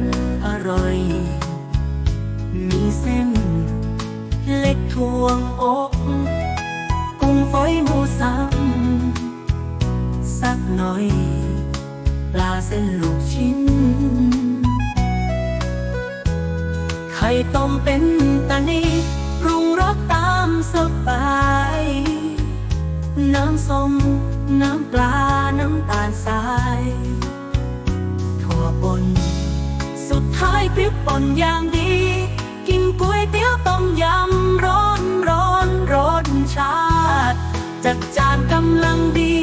น่อย มีเส้น เล็กทวงอกกุ้งฝอยหมูสับสักหน่อย ปลาเส้นลูกชิ้น ไข่ต้มเป็นตานีปรุงรสตามสบาย น้ำส้ม น้ำปลา น้ำตาลทรายถั่วป่น สุดท้ายพริบป่นอย่างดี กินก๋วยเตี๋ยวต้มยำร้อนร้อนรสชาติ จัดจานกำลังดี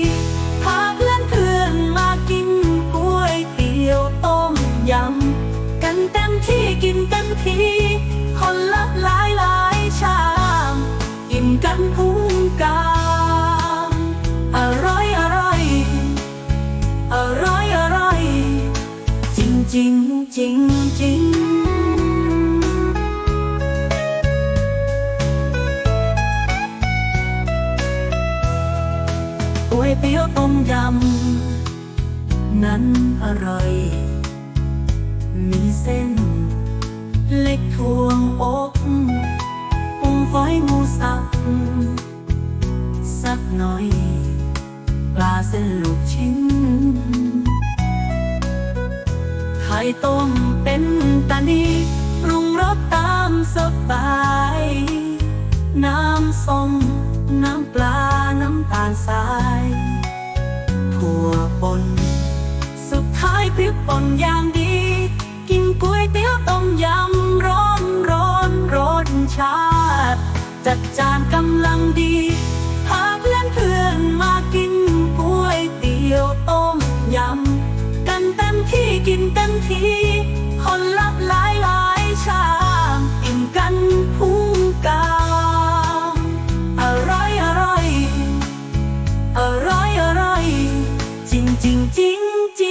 พาเพื่อนเพื่อนมากินก๋วยเตี๋ยวต้มยำกันเต็มที่กินเต็ม จริงจริงจริงจริงก๋วยเตี๋ยวต้มยำนั้นอร่อย มีเส้น เล็กทวงอกปุงฝอยหมูสับสักหน่อย ปลาเส้นลูกชิ้น่ต้มเป็นตานีปรุงรสตามสบาย น้ำส้มน้ำปลา น้ำตาลทรายถั่วป่นสุดท้ายพริกป่นอย่างดี กินก๋วยเตี๋ยวต้มยำร้อนร้อนรสชาติ จัดจานกำลังดีพาเพื่อนเพื่อ คนลับหลายหลายชาเห็นกันพุงกามอร่อยอร่อยอร่อยอร่อยจริงจริงจริง